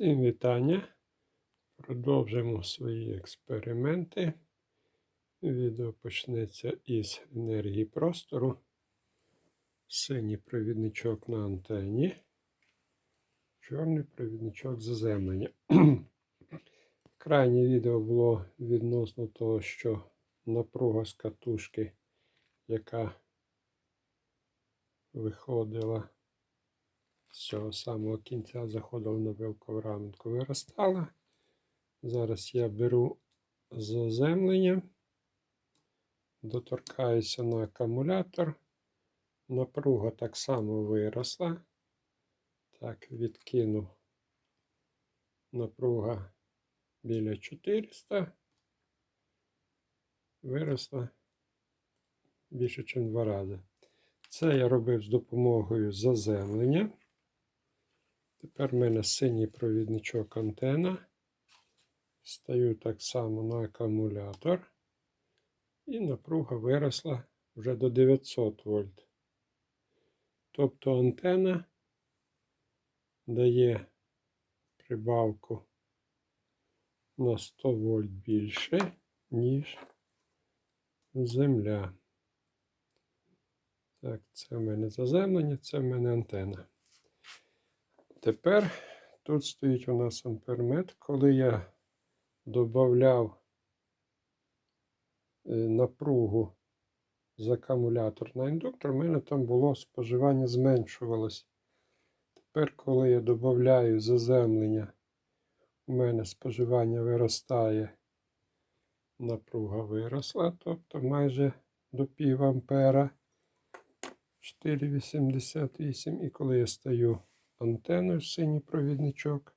Всім вітання. Продовжимо свої експерименти. Відео почнеться із енергії простору. Синій провідничок на антені. Чорний провідничок заземлення. Крайнє відео було відносно того, що напруга з катушки, яка виходила з цього самого кінця заходила на вилковраменку, виростала. Зараз я беру заземлення, доторкаюся на акумулятор. Напруга так само виросла. Так, відкину напруга біля 400. Виросла більше, ніж два рази. Це я робив з допомогою заземлення. Тепер в мене синій провідничок антена. Стаю так само на акумулятор. І напруга виросла вже до 900 вольт. Тобто антена дає прибавку на 100 вольт більше, ніж земля. Так, це в мене заземлення, це в мене антена. Тепер тут стоїть у нас амперметр. Коли я додавав напругу з акумулятор на індуктор, у мене там було споживання зменшувалось. Тепер, коли я додаю заземлення, у мене споживання виростає, напруга виросла, тобто майже до пів ампера 4,88. І коли я стаю антеною синій провідничок.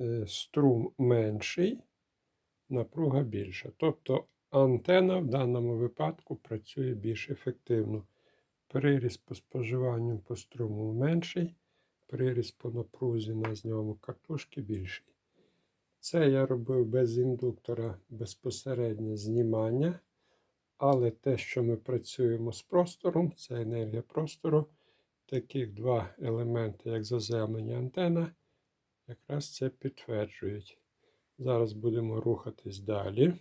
Е, струм менший, напруга більша. Тобто антена в даному випадку працює більш ефективно. Приріст по споживанню по струму менший, приріст по напрузі на зньому катушки більший. Це я робив без індуктора безпосереднє знімання. Але те, що ми працюємо з простором, це енергія простору таких два елементи, як заземлення антена, якраз це підтверджують. Зараз будемо рухатись далі.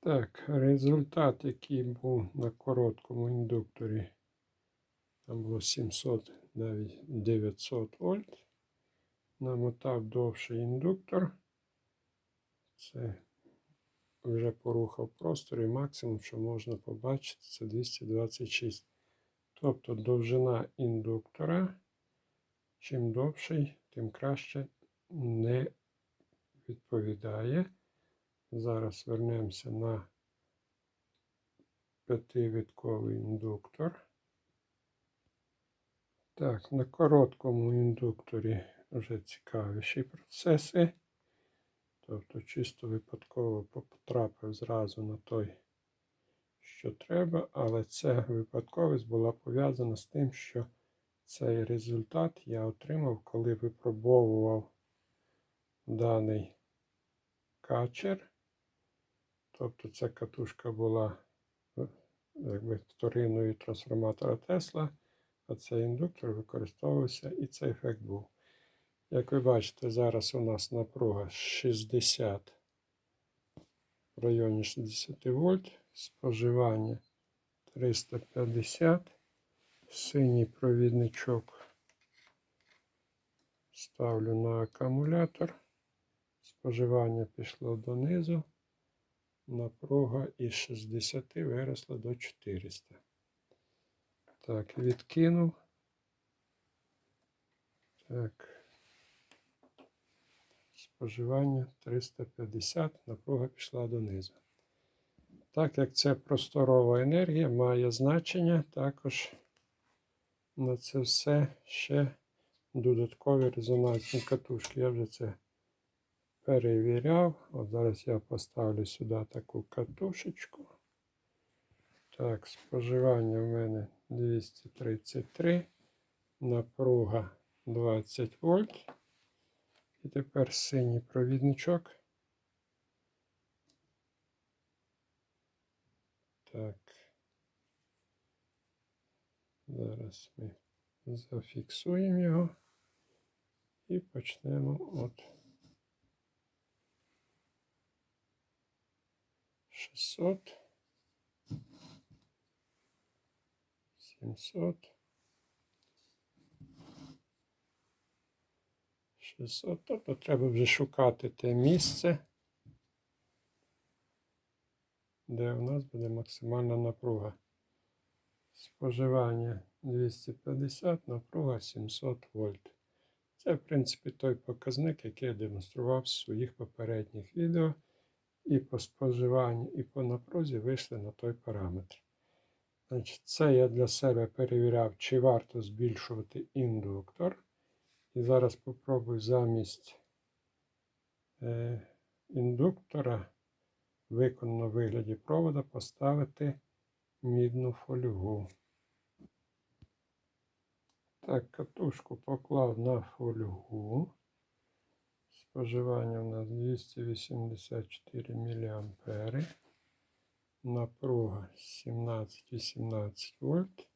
Так, результат, який був на короткому індукторі, там було 700, навіть 900 вольт. Намотав довший індуктор. Це вже порухав простор і максимум, що можна побачити, це 226 Тобто довжина індуктора, чим довший, тим краще не відповідає. Зараз вернемося на п'ятивітковий індуктор. Так, на короткому індукторі вже цікавіші процеси. Тобто, чисто випадково потрапив зразу на той що треба, але ця випадковість була пов'язана з тим, що цей результат я отримав, коли випробовував даний качер. Тобто ця катушка була якби, вториною трансформатора Тесла, а цей індуктор використовувався і цей ефект був. Як ви бачите, зараз у нас напруга 60 в районі 60 вольт споживання 350. Синій провідничок ставлю на акумулятор. Споживання пішло донизу. Напруга із 60 виросла до 400. Так, відкинув. Так. Споживання 350, напруга пішла донизу. Так як це просторова енергія, має значення також на це все ще додаткові резонансні катушки. Я вже це перевіряв. От зараз я поставлю сюди таку катушечку. Так, споживання в мене 233, напруга 20 вольт. І тепер синій провідничок. Так. Зараз ми Зафіксуємо його і почнемо от 600, 700, 600. Тобто треба вже шукати те місце, де у нас буде максимальна напруга. Споживання 250, напруга 700 вольт. Це, в принципі, той показник, який я демонстрував в своїх попередніх відео. І по споживанню, і по напрузі вийшли на той параметр. Значить, Це я для себе перевіряв, чи варто збільшувати індуктор. І зараз спробую замість е, індуктора, виконано в вигляді провода, поставити мідну фольгу. Так, катушку поклав на фольгу. Споживання у нас 284 мА. Напруга 17-18 вольт.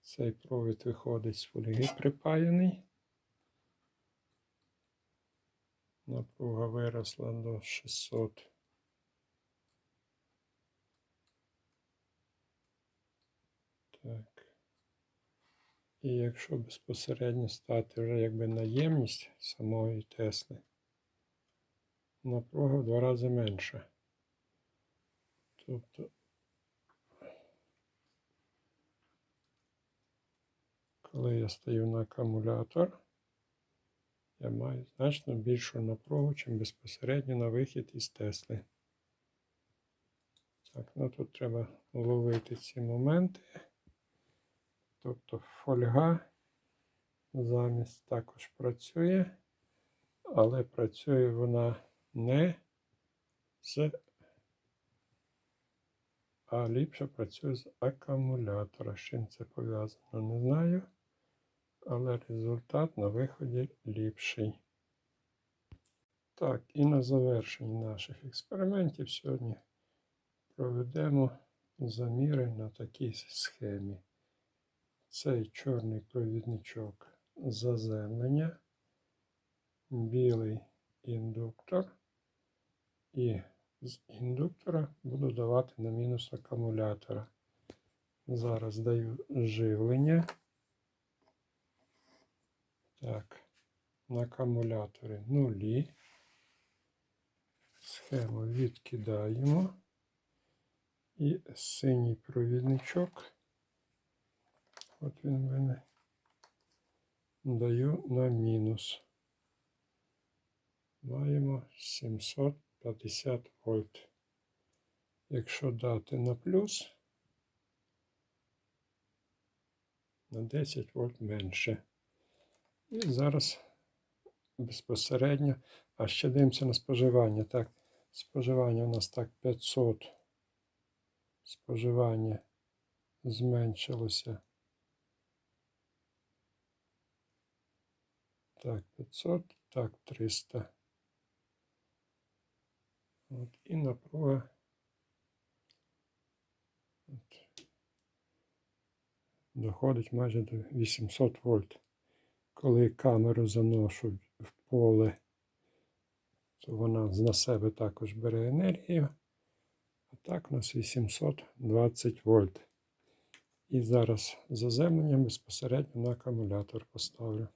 Цей провід виходить з фольги припаяний. Напруга виросла до 600. Так. І якщо безпосередньо стати вже якби наємність самої Тесли, напруга в два рази менша. Тобто, коли я стаю на акумулятор, я маю значно більшу напругу, чим безпосередньо на вихід із Тесли. Так, ну тут треба ловити ці моменти. Тобто фольга замість також працює, але працює вона не з, а ліпше працює з акумулятора. З чим це пов'язано, не знаю. Але результат на виході ліпший. Так, і на завершенні наших експериментів сьогодні проведемо заміри на такій схемі цей чорний провідничок заземлення, білий індуктор, і з індуктора буду давати на мінус акумулятора. Зараз даю живлення. Так, на акумуляторі нулі. Схему відкидаємо. І синій провідничок От він мене даю на мінус. Маємо 750 вольт. Якщо дати на плюс, на 10 вольт менше. І зараз безпосередньо, а ще дивимося на споживання. Так, споживання у нас так 500. Споживання зменшилося. Так, 500, так, 300. От, і напруга. От, доходить майже до 800 вольт. Коли камеру заношу в поле, то вона на себе також бере енергію. А так у нас 820 вольт. І зараз заземлення безпосередньо на акумулятор поставлю.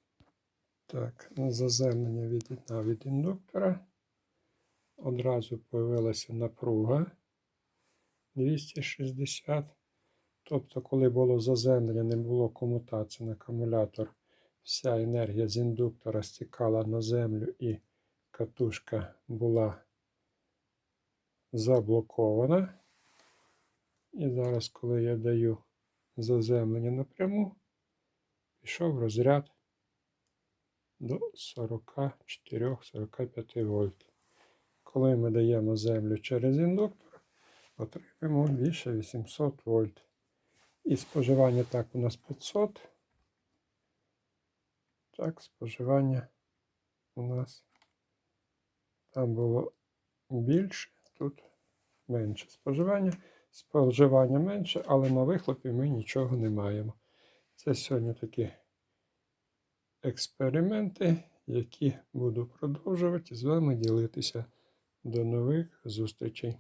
Так, на заземлення від'єднав від індуктора. Одразу появилася напруга 260. Тобто, коли було заземлення, не було комутації на акумулятор, вся енергія з індуктора стікала на землю і катушка була заблокована. І зараз, коли я даю заземлення напряму, пішов розряд до 44-45 вольт. Коли ми даємо землю через індуктор, отримаємо більше 800 вольт. І споживання так у нас 500. Так, споживання у нас там було більше, тут менше споживання. Споживання менше, але на вихлопі ми нічого не маємо. Це сьогодні такі експерименти, які буду продовжувати з вами ділитися. До нових зустрічей!